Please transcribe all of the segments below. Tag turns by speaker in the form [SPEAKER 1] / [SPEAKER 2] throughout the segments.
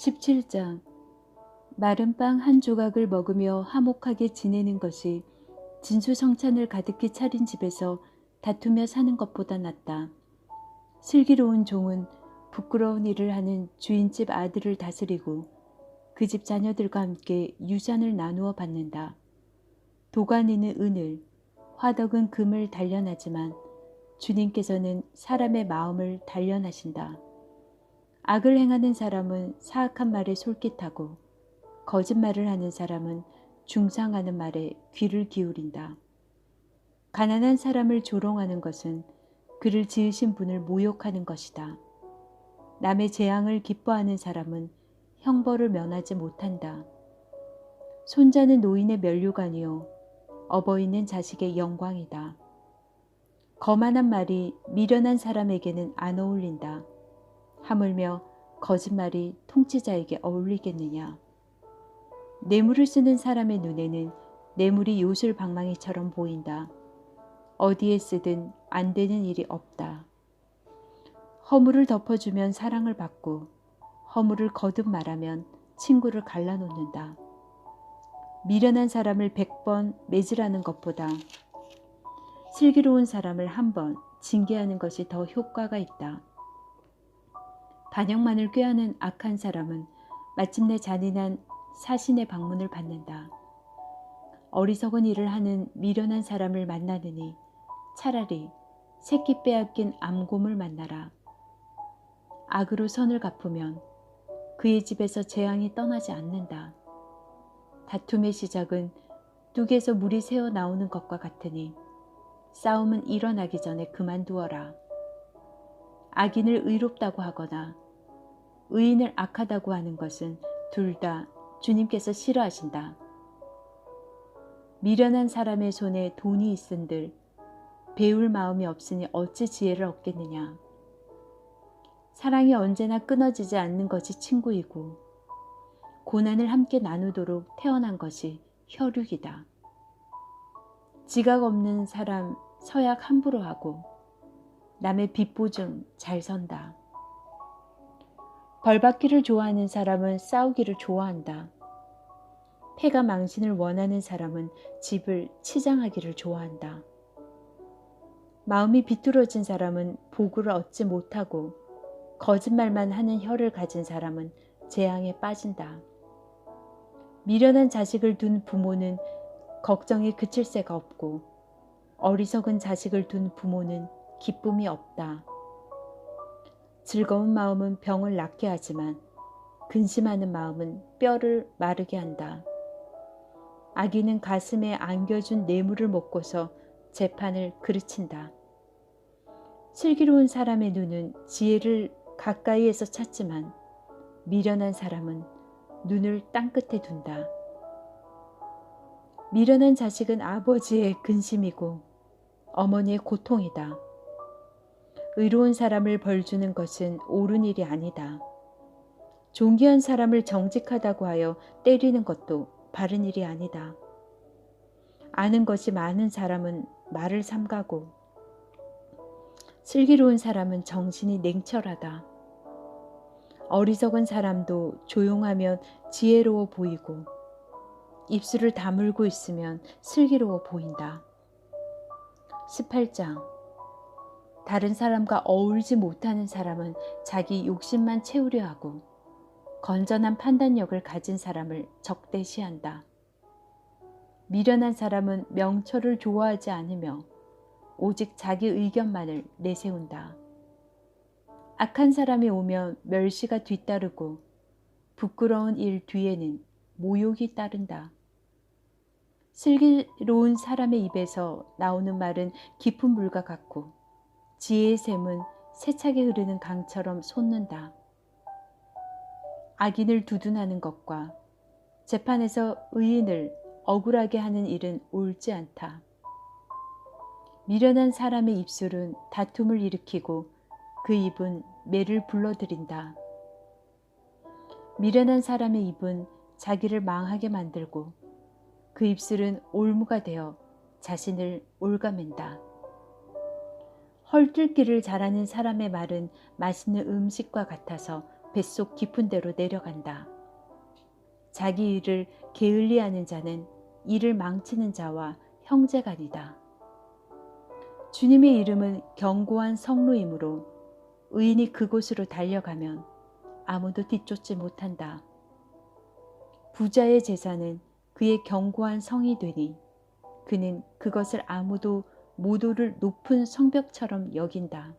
[SPEAKER 1] 17장 마른 빵 한 조각을 먹으며 화목하게 지내는 것이 진수성찬을 가득히 차린 집에서 다투며 사는 것보다 낫다. 슬기로운 종은 부끄러운 일을 하는 주인집 아들을 다스리고 그 집 자녀들과 함께 유산을 나누어 받는다. 도가니는 은을, 화덕은 금을 단련하지만 주님께서는 사람의 마음을 단련하신다. 악을 행하는 사람은 사악한 말에 솔깃하고 거짓말을 하는 사람은 중상하는 말에 귀를 기울인다. 가난한 사람을 조롱하는 것은 그를 지으신 분을 모욕하는 것이다. 남의 재앙을 기뻐하는 사람은 형벌을 면하지 못한다. 손자는 노인의 면류관이요 어버이는 자식의 영광이다. 거만한 말이 미련한 사람에게는 안 어울린다. 하물며 거짓말이 통치자에게 어울리겠느냐. 뇌물을 쓰는 사람의 눈에는 뇌물이 요술 방망이처럼 보인다. 어디에 쓰든 안 되는 일이 없다. 허물을 덮어주면 사랑을 받고 허물을 거듭 말하면 친구를 갈라놓는다. 미련한 사람을 백 번 매질하는 것보다 슬기로운 사람을 한 번 징계하는 것이 더 효과가 있다. 반역만을 꾀하는 악한 사람은 마침내 잔인한 사신의 방문을 받는다. 어리석은 일을 하는 미련한 사람을 만나느니 차라리 새끼 빼앗긴 암곰을 만나라. 악으로 선을 갚으면 그의 집에서 재앙이 떠나지 않는다. 다툼의 시작은 뚝에서 물이 새어 나오는 것과 같으니 싸움은 일어나기 전에 그만두어라. 악인을 의롭다고 하거나 의인을 악하다고 하는 것은 둘 다 주님께서 싫어하신다. 미련한 사람의 손에 돈이 있은들 배울 마음이 없으니 어찌 지혜를 얻겠느냐. 사랑이 언제나 끊어지지 않는 것이 친구이고 고난을 함께 나누도록 태어난 것이 혈육이다. 지각 없는 사람 서약 함부로 하고 남의 빚보증 잘 선다. 벌받기를 좋아하는 사람은 싸우기를 좋아한다. 패가 망신을 원하는 사람은 집을 치장하기를 좋아한다. 마음이 비뚤어진 사람은 복을 얻지 못하고 거짓말만 하는 혀를 가진 사람은 재앙에 빠진다. 미련한 자식을 둔 부모는 걱정이 그칠 새가 없고 어리석은 자식을 둔 부모는 기쁨이 없다. 즐거운 마음은 병을 낫게 하지만 근심하는 마음은 뼈를 마르게 한다. 아기는 가슴에 안겨준 뇌물을 먹고서 재판을 그르친다. 슬기로운 사람의 눈은 지혜를 가까이에서 찾지만 미련한 사람은 눈을 땅끝에 둔다. 미련한 자식은 아버지의 근심이고 어머니의 고통이다. 의로운 사람을 벌주는 것은 옳은 일이 아니다. 존귀한 사람을 정직하다고 하여 때리는 것도 바른 일이 아니다. 아는 것이 많은 사람은 말을 삼가고 슬기로운 사람은 정신이 냉철하다. 어리석은 사람도 조용하면 지혜로워 보이고 입술을 다물고 있으면 슬기로워 보인다. 18장 다른 사람과 어울지 못하는 사람은 자기 욕심만 채우려 하고 건전한 판단력을 가진 사람을 적대시한다. 미련한 사람은 명철을 좋아하지 않으며 오직 자기 의견만을 내세운다. 악한 사람이 오면 멸시가 뒤따르고 부끄러운 일 뒤에는 모욕이 따른다. 슬기로운 사람의 입에서 나오는 말은 깊은 물과 같고 지혜의 샘은 세차게 흐르는 강처럼 솟는다. 악인을 두둔하는 것과 재판에서 의인을 억울하게 하는 일은 옳지 않다. 미련한 사람의 입술은 다툼을 일으키고 그 입은 매를 불러들인다. 미련한 사람의 입은 자기를 망하게 만들고 그 입술은 올무가 되어 자신을 올가맨다. 헐뜯기를 잘하는 사람의 말은 맛있는 음식과 같아서 뱃속 깊은 데로 내려간다. 자기 일을 게을리하는 자는 일을 망치는 자와 형제간이다. 주님의 이름은 견고한 성로이므로 의인이 그곳으로 달려가면 아무도 뒤쫓지 못한다. 부자의 재산은 그의 견고한 성이 되니 그는 그것을 아무도 모도를 높은 성벽처럼 여긴다.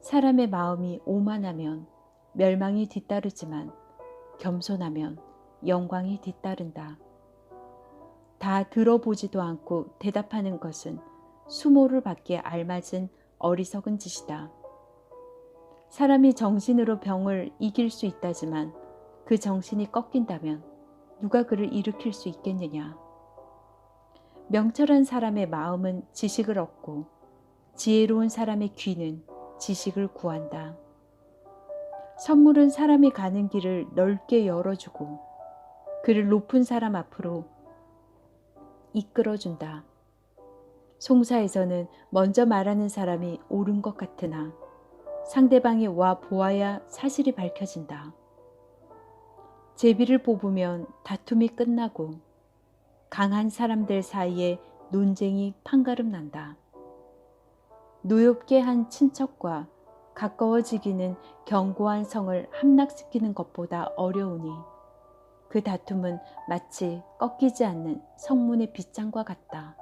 [SPEAKER 1] 사람의 마음이 오만하면 멸망이 뒤따르지만 겸손하면 영광이 뒤따른다. 다 들어보지도 않고 대답하는 것은 수모를 받기에 알맞은 어리석은 짓이다. 사람이 정신으로 병을 이길 수 있다지만 그 정신이 꺾인다면 누가 그를 일으킬 수 있겠느냐. 명철한 사람의 마음은 지식을 얻고 지혜로운 사람의 귀는 지식을 구한다. 선물은 사람이 가는 길을 넓게 열어주고 그를 높은 사람 앞으로 이끌어준다. 송사에서는 먼저 말하는 사람이 옳은 것 같으나 상대방이 와 보아야 사실이 밝혀진다. 제비를 뽑으면 다툼이 끝나고 강한 사람들 사이에 논쟁이 판가름 난다. 노엽게 한 친척과 가까워지기는 견고한 성을 함락시키는 것보다 어려우니 그 다툼은 마치 꺾이지 않는 성문의 빗장과 같다.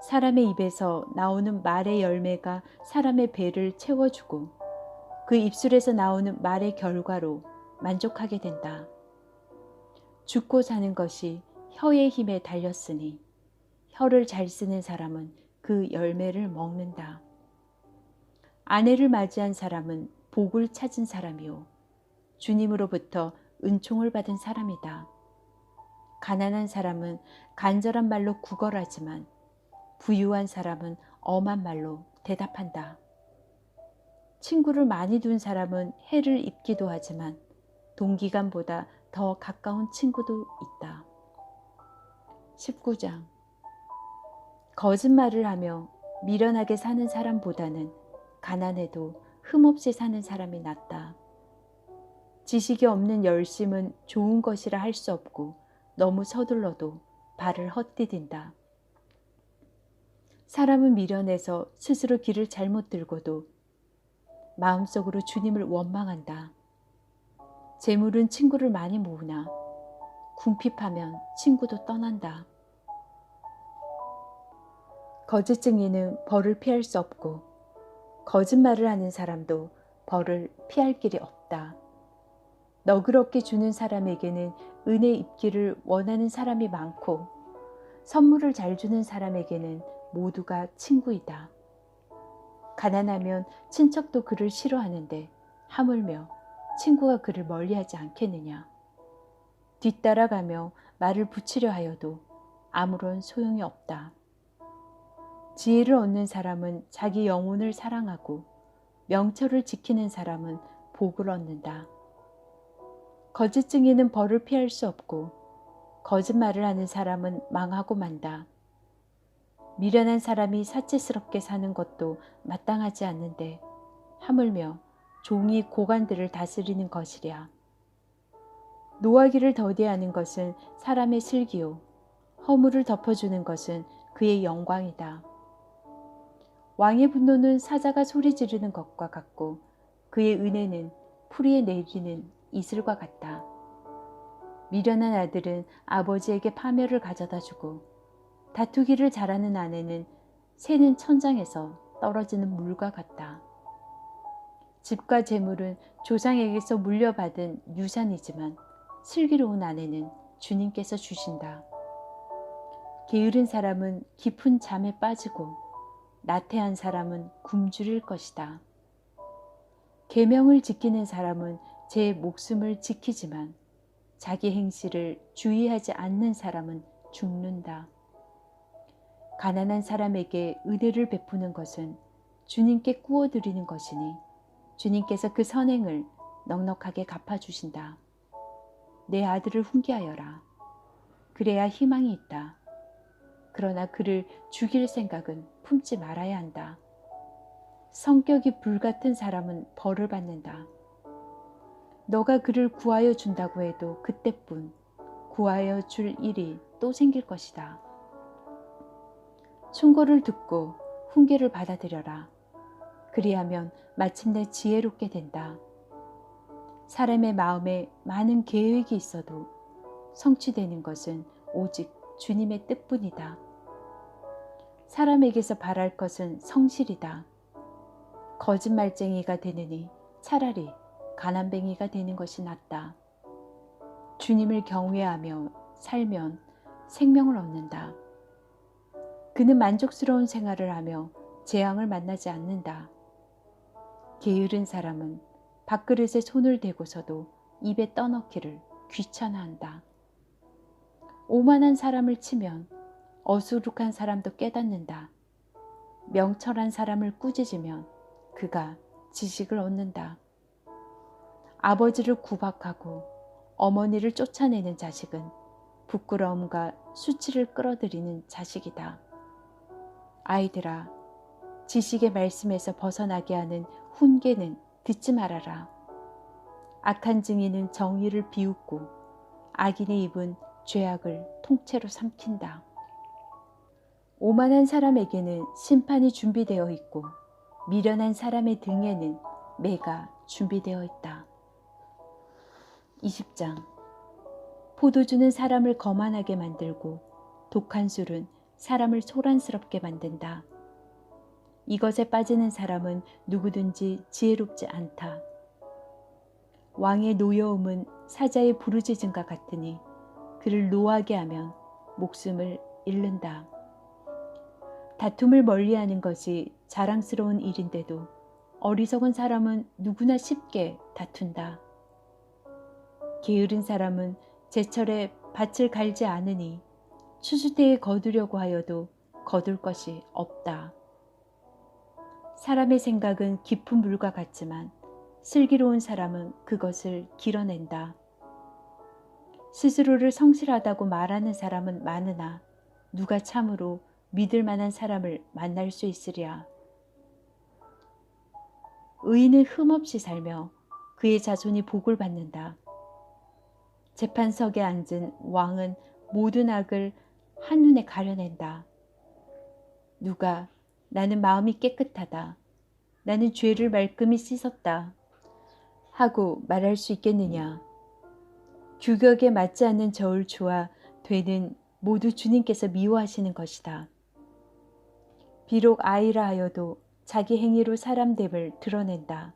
[SPEAKER 1] 사람의 입에서 나오는 말의 열매가 사람의 배를 채워주고 그 입술에서 나오는 말의 결과로 만족하게 된다. 죽고 사는 것이 혀의 힘에 달렸으니 혀를 잘 쓰는 사람은 그 열매를 먹는다. 아내를 맞이한 사람은 복을 찾은 사람이요. 주님으로부터 은총을 받은 사람이다. 가난한 사람은 간절한 말로 구걸하지만 부유한 사람은 엄한 말로 대답한다. 친구를 많이 둔 사람은 해를 입기도 하지만 동기간보다 더 가까운 친구도 있다. 19장 거짓말을 하며 미련하게 사는 사람보다는 가난해도 흠없이 사는 사람이 낫다. 지식이 없는 열심은 좋은 것이라 할 수 없고 너무 서둘러도 발을 헛디딘다. 사람은 미련해서 스스로 길을 잘못 들고도 마음속으로 주님을 원망한다. 재물은 친구를 많이 모으나 궁핍하면 친구도 떠난다. 거짓 증인은 벌을 피할 수 없고 거짓말을 하는 사람도 벌을 피할 길이 없다. 너그럽게 주는 사람에게는 은혜 입기를 원하는 사람이 많고 선물을 잘 주는 사람에게는 모두가 친구이다. 가난하면 친척도 그를 싫어하는데 하물며 친구가 그를 멀리하지 않겠느냐. 뒤따라가며 말을 붙이려 하여도 아무런 소용이 없다. 지혜를 얻는 사람은 자기 영혼을 사랑하고 명철을 지키는 사람은 복을 얻는다. 거짓 증인은 벌을 피할 수 없고 거짓말을 하는 사람은 망하고 만다. 미련한 사람이 사치스럽게 사는 것도 마땅하지 않는데 하물며 종이 고관들을 다스리는 것이랴. 노하기를 더디하는 것은 사람의 슬기요. 허물을 덮어주는 것은 그의 영광이다. 왕의 분노는 사자가 소리 지르는 것과 같고 그의 은혜는 풀이에 내리는 이슬과 같다. 미련한 아들은 아버지에게 파멸을 가져다 주고 다투기를 잘하는 아내는 새는 천장에서 떨어지는 물과 같다. 집과 재물은 조상에게서 물려받은 유산이지만 슬기로운 아내는 주님께서 주신다. 게으른 사람은 깊은 잠에 빠지고 나태한 사람은 굶주릴 것이다. 계명을 지키는 사람은 제 목숨을 지키지만 자기 행실을 주의하지 않는 사람은 죽는다. 가난한 사람에게 은혜를 베푸는 것은 주님께 꾸어드리는 것이니 주님께서 그 선행을 넉넉하게 갚아주신다. 내 아들을 훈계하여라. 그래야 희망이 있다. 그러나 그를 죽일 생각은 품지 말아야 한다. 성격이 불같은 사람은 벌을 받는다. 너가 그를 구하여 준다고 해도 그때뿐 구하여 줄 일이 또 생길 것이다. 충고를 듣고 훈계를 받아들여라. 그리하면 마침내 지혜롭게 된다. 사람의 마음에 많은 계획이 있어도 성취되는 것은 오직 주님의 뜻뿐이다. 사람에게서 바랄 것은 성실이다. 거짓말쟁이가 되느니 차라리 가난뱅이가 되는 것이 낫다. 주님을 경외하며 살면 생명을 얻는다. 그는 만족스러운 생활을 하며 재앙을 만나지 않는다. 게으른 사람은 밥그릇에 손을 대고서도 입에 떠넣기를 귀찮아한다. 오만한 사람을 치면 어수룩한 사람도 깨닫는다. 명철한 사람을 꾸짖으면 그가 지식을 얻는다. 아버지를 구박하고 어머니를 쫓아내는 자식은 부끄러움과 수치를 끌어들이는 자식이다. 아이들아, 지식의 말씀에서 벗어나게 하는 훈계는 듣지 말아라. 악한 증인은 정의를 비웃고 악인의 입은 죄악을 통째로 삼킨다. 오만한 사람에게는 심판이 준비되어 있고 미련한 사람의 등에는 매가 준비되어 있다. 20장 포도주는 사람을 거만하게 만들고 독한 술은 사람을 소란스럽게 만든다. 이것에 빠지는 사람은 누구든지 지혜롭지 않다. 왕의 노여움은 사자의 부르짖음과 같으니 그를 노하게 하면 목숨을 잃는다. 다툼을 멀리하는 것이 자랑스러운 일인데도 어리석은 사람은 누구나 쉽게 다툰다. 게으른 사람은 제철에 밭을 갈지 않으니 추수 때에 거두려고 하여도 거둘 것이 없다. 사람의 생각은 깊은 물과 같지만 슬기로운 사람은 그것을 길어낸다. 스스로를 성실하다고 말하는 사람은 많으나 누가 참으로 믿을 만한 사람을 만날 수 있으랴. 의인은 흠없이 살며 그의 자손이 복을 받는다. 재판석에 앉은 왕은 모든 악을 한눈에 가려낸다. 누가 나는 마음이 깨끗하다. 나는 죄를 말끔히 씻었다. 하고 말할 수 있겠느냐. 규격에 맞지 않는 저울추와 되는 모두 주님께서 미워하시는 것이다. 비록 아이라 하여도 자기 행위로 사람됨을 드러낸다.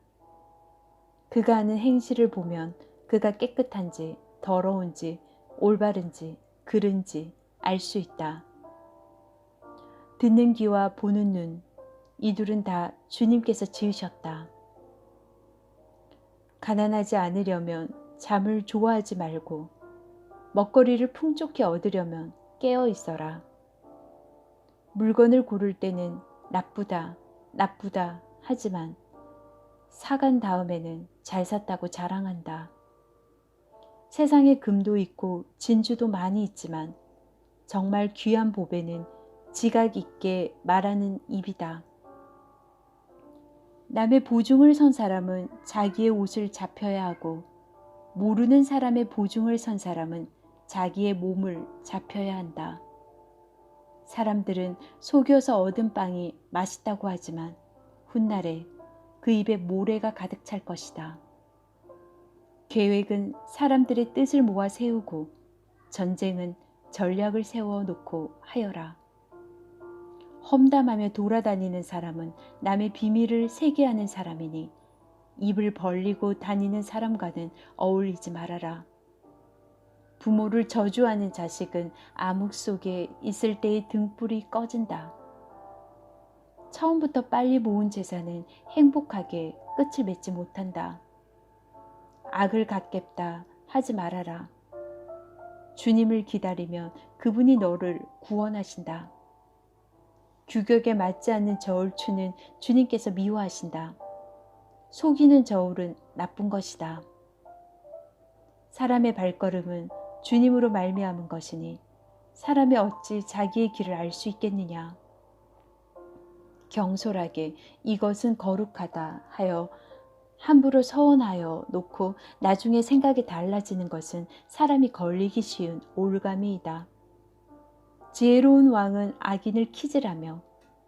[SPEAKER 1] 그가 하는 행실을 보면 그가 깨끗한지 더러운지 올바른지 그른지 알 수 있다. 듣는 귀와 보는 눈, 이 둘은 다 주님께서 지으셨다. 가난하지 않으려면 잠을 좋아하지 말고 먹거리를 풍족히 얻으려면 깨어 있어라. 물건을 고를 때는 나쁘다, 나쁘다 하지만 사간 다음에는 잘 샀다고 자랑한다. 세상에 금도 있고 진주도 많이 있지만 정말 귀한 보배는 지각 있게 말하는 입이다. 남의 보증을 선 사람은 자기의 옷을 잡혀야 하고 모르는 사람의 보증을 선 사람은 자기의 몸을 잡혀야 한다. 사람들은 속여서 얻은 빵이 맛있다고 하지만 훗날에 그 입에 모래가 가득 찰 것이다. 계획은 사람들의 뜻을 모아 세우고 전쟁은 전략을 세워 놓고 하여라. 험담하며 돌아다니는 사람은 남의 비밀을 세계하는 사람이니 입을 벌리고 다니는 사람과는 어울리지 말아라. 부모를 저주하는 자식은 암흑 속에 있을 때의 등불이 꺼진다. 처음부터 빨리 모은 재산은 행복하게 끝을 맺지 못한다. 악을 갖겠다 하지 말아라. 주님을 기다리면 그분이 너를 구원하신다. 규격에 맞지 않는 저울추는 주님께서 미워하신다. 속이는 저울은 나쁜 것이다. 사람의 발걸음은 주님으로 말미암은 것이니 사람이 어찌 자기의 길을 알 수 있겠느냐. 경솔하게 이것은 거룩하다 하여 함부로 서원하여 놓고 나중에 생각이 달라지는 것은 사람이 걸리기 쉬운 올가미이다. 지혜로운 왕은 악인을 키질하며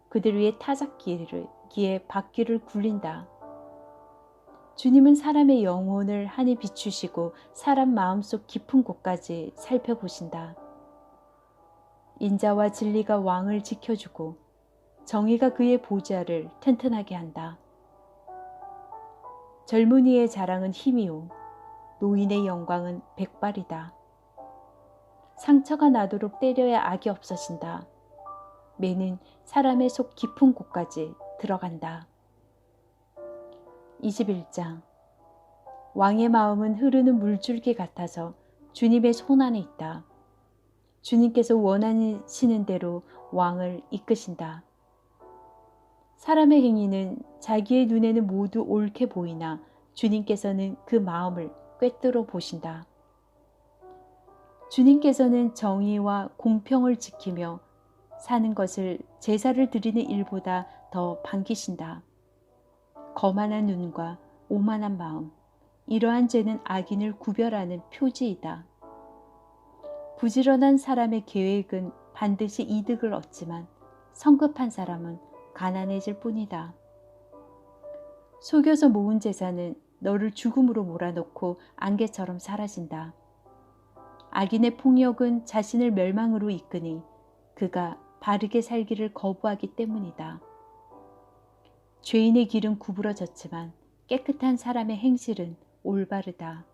[SPEAKER 1] 그들 위에 타작기에 바퀴를 굴린다. 주님은 사람의 영혼을 하니 비추시고 사람 마음속 깊은 곳까지 살펴보신다. 인자와 진리가 왕을 지켜주고 정의가 그의 보좌를 튼튼하게 한다. 젊은이의 자랑은 힘이요 노인의 영광은 백발이다. 상처가 나도록 때려야 악이 없어진다. 매는 사람의 속 깊은 곳까지 들어간다. 21장 왕의 마음은 흐르는 물줄기 같아서 주님의 손 안에 있다. 주님께서 원하시는 대로 왕을 이끄신다. 사람의 행위는 자기의 눈에는 모두 옳게 보이나 주님께서는 그 마음을 꿰뚫어 보신다. 주님께서는 정의와 공평을 지키며 사는 것을 제사를 드리는 일보다 더 반기신다. 거만한 눈과 오만한 마음, 이러한 죄는 악인을 구별하는 표지이다. 부지런한 사람의 계획은 반드시 이득을 얻지만 성급한 사람은 가난해질 뿐이다. 속여서 모은 재산은 너를 죽음으로 몰아넣고 안개처럼 사라진다. 악인의 폭력은 자신을 멸망으로 이끄니 그가 바르게 살기를 거부하기 때문이다. 죄인의 길은 구부러졌지만 깨끗한 사람의 행실은 올바르다.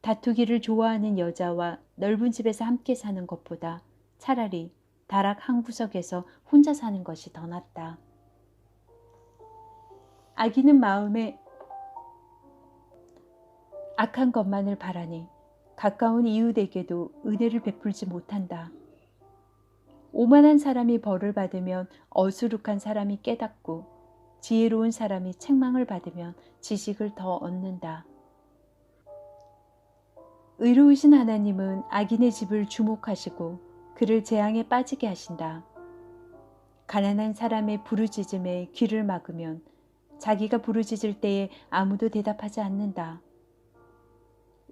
[SPEAKER 1] 다투기를 좋아하는 여자와 넓은 집에서 함께 사는 것보다 차라리 다락 한 구석에서 혼자 사는 것이 더 낫다. 아기는 마음에 악한 것만을 바라니 가까운 이웃에게도 은혜를 베풀지 못한다. 오만한 사람이 벌을 받으면 어수룩한 사람이 깨닫고 지혜로운 사람이 책망을 받으면 지식을 더 얻는다. 의로우신 하나님은 악인의 집을 주목하시고 그를 재앙에 빠지게 하신다. 가난한 사람의 부르짖음에 귀를 막으면 자기가 부르짖을 때에 아무도 대답하지 않는다.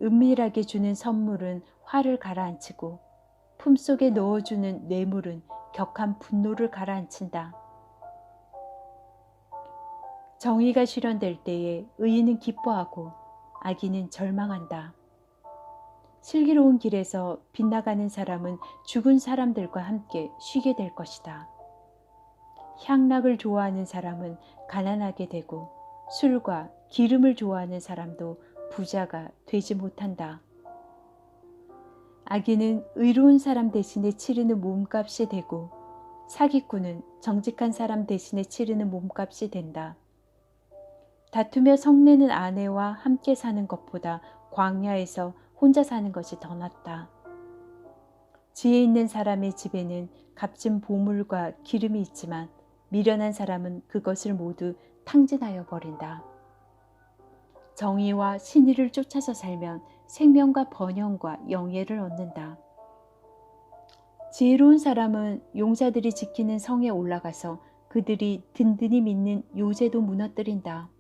[SPEAKER 1] 은밀하게 주는 선물은 화를 가라앉히고 품속에 넣어주는 뇌물은 격한 분노를 가라앉힌다. 정의가 실현될 때에 의인은 기뻐하고 악인은 절망한다. 슬기로운 길에서 빗나가는 사람은 죽은 사람들과 함께 쉬게 될 것이다. 향락을 좋아하는 사람은 가난하게 되고 술과 기름을 좋아하는 사람도 부자가 되지 못한다. 악인은 의로운 사람 대신에 치르는 몸값이 되고 사기꾼은 정직한 사람 대신에 치르는 몸값이 된다. 다투며 성내는 아내와 함께 사는 것보다 광야에서 혼자 사는 것이 더 낫다. 지혜 있는 사람의 집에는 값진 보물과 기름이 있지만 미련한 사람은 그것을 모두 탕진하여 버린다. 정의와 신의를 쫓아서 살면 생명과 번영과 영예를 얻는다. 지혜로운 사람은 용사들이 지키는 성에 올라가서 그들이 든든히 믿는 요새도 무너뜨린다.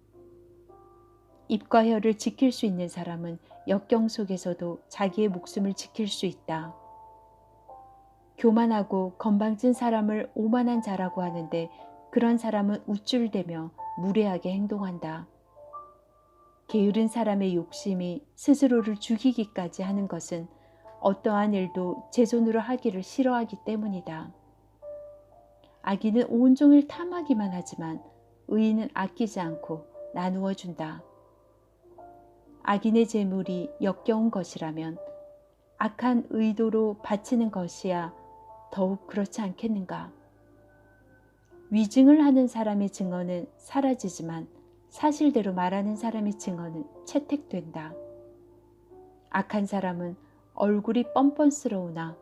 [SPEAKER 1] 입과 혀를 지킬 수 있는 사람은 역경 속에서도 자기의 목숨을 지킬 수 있다. 교만하고 건방진 사람을 오만한 자라고 하는데 그런 사람은 우쭐대며 무례하게 행동한다. 게으른 사람의 욕심이 스스로를 죽이기까지 하는 것은 어떠한 일도 제 손으로 하기를 싫어하기 때문이다. 악인은 온종일 탐하기만 하지만 의인은 아끼지 않고 나누어 준다. 악인의 재물이 역겨운 것이라면 악한 의도로 바치는 것이야 더욱 그렇지 않겠는가? 위증을 하는 사람의 증언은 사라지지만 사실대로 말하는 사람의 증언은 채택된다. 악한 사람은 얼굴이 뻔뻔스러우나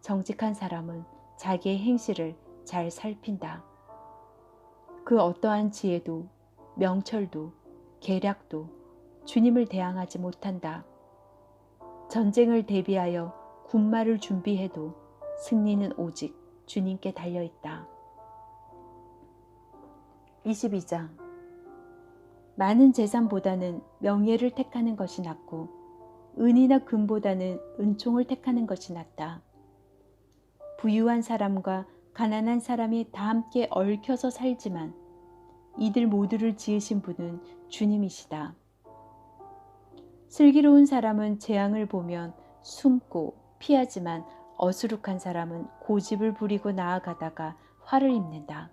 [SPEAKER 1] 정직한 사람은 자기의 행실을 잘 살핀다. 그 어떠한 지혜도 명철도 계략도 주님을 대항하지 못한다. 전쟁을 대비하여 군마를 준비해도 승리는 오직 주님께 달려 있다. 22장 많은 재산보다는 명예를 택하는 것이 낫고 은이나 금보다는 은총을 택하는 것이 낫다. 부유한 사람과 가난한 사람이 다 함께 얽혀서 살지만 이들 모두를 지으신 분은 주님이시다. 슬기로운 사람은 재앙을 보면 숨고 피하지만 어수룩한 사람은 고집을 부리고 나아가다가 화를 입는다.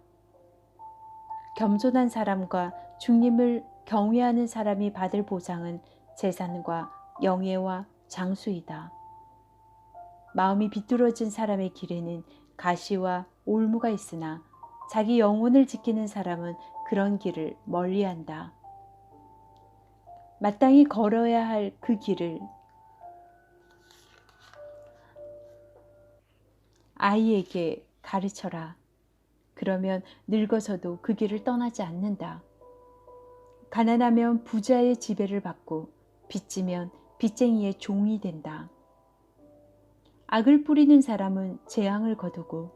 [SPEAKER 1] 겸손한 사람과 주님을 경외하는 사람이 받을 보상은 재산과 영예와 장수이다. 마음이 비뚤어진 사람의 길에는 가시와 올무가 있으나 자기 영혼을 지키는 사람은 그런 길을 멀리한다. 마땅히 걸어야 할 그 길을 아이에게 가르쳐라. 그러면 늙어서도 그 길을 떠나지 않는다. 가난하면 부자의 지배를 받고 빚지면 빚쟁이의 종이 된다. 악을 뿌리는 사람은 재앙을 거두고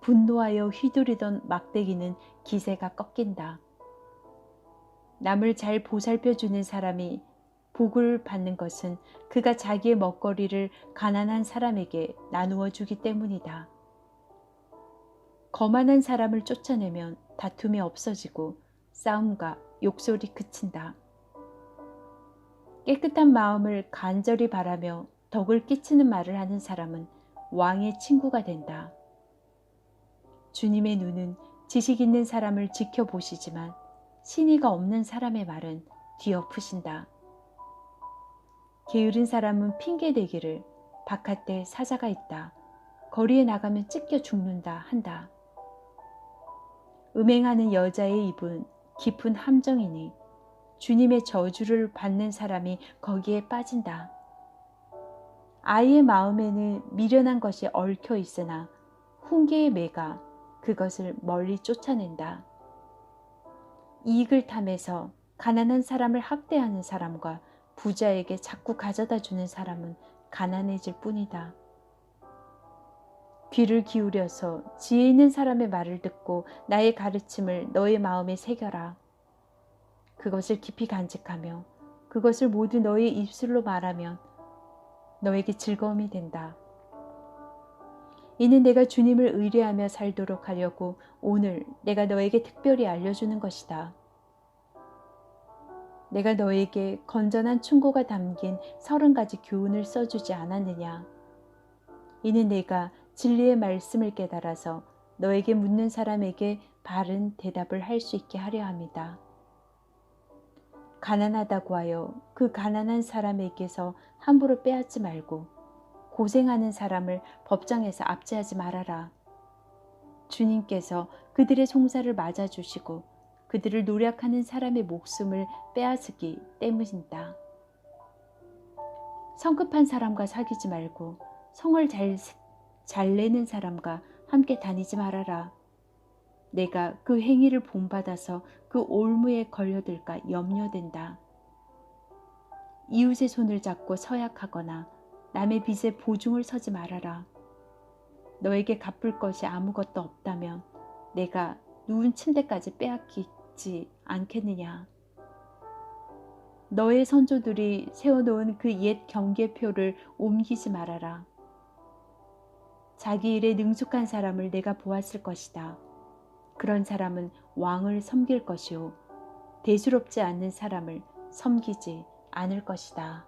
[SPEAKER 1] 분노하여 휘두르던 막대기는 기세가 꺾인다. 남을 잘 보살펴 주는 사람이 복을 받는 것은 그가 자기의 먹거리를 가난한 사람에게 나누어 주기 때문이다. 거만한 사람을 쫓아내면 다툼이 없어지고 싸움과 욕설이 그친다. 깨끗한 마음을 간절히 바라며 덕을 끼치는 말을 하는 사람은 왕의 친구가 된다. 주님의 눈은 지식 있는 사람을 지켜보시지만 신의가 없는 사람의 말은 뒤엎으신다. 게으른 사람은 핑계대기를 바깥에 사자가 있다. 거리에 나가면 찢겨 죽는다 한다. 음행하는 여자의 입은 깊은 함정이니 주님의 저주를 받는 사람이 거기에 빠진다. 아이의 마음에는 미련한 것이 얽혀 있으나 훈계의 매가 그것을 멀리 쫓아낸다. 이익을 탐해서 가난한 사람을 학대하는 사람과 부자에게 자꾸 가져다 주는 사람은 가난해질 뿐이다. 귀를 기울여서 지혜 있는 사람의 말을 듣고 나의 가르침을 너의 마음에 새겨라. 그것을 깊이 간직하며 그것을 모두 너의 입술로 말하면 너에게 즐거움이 된다. 이는 내가 주님을 의뢰하며 살도록 하려고 오늘 내가 너에게 특별히 알려주는 것이다. 내가 너에게 건전한 충고가 담긴 서른 가지 교훈을 써주지 않았느냐. 이는 내가 진리의 말씀을 깨달아서 너에게 묻는 사람에게 바른 대답을 할 수 있게 하려 합니다. 가난하다고 하여 그 가난한 사람에게서 함부로 빼앗지 말고 고생하는 사람을 법정에서 압제하지 말아라. 주님께서 그들의 송사를 맞아주시고 그들을 노력하는 사람의 목숨을 빼앗기 때문이다. 성급한 사람과 사귀지 말고 성을 잘, 잘 내는 사람과 함께 다니지 말아라. 내가 그 행위를 본받아서 그 올무에 걸려들까 염려된다. 이웃의 손을 잡고 서약하거나 남의 빚에 보증을 서지 말아라. 너에게 갚을 것이 아무것도 없다면 내가 누운 침대까지 빼앗기지 않겠느냐. 너의 선조들이 세워놓은 그 옛 경계표를 옮기지 말아라. 자기 일에 능숙한 사람을 내가 보았을 것이다. 그런 사람은 왕을 섬길 것이요. 대수롭지 않는 사람을 섬기지 않을 것이다.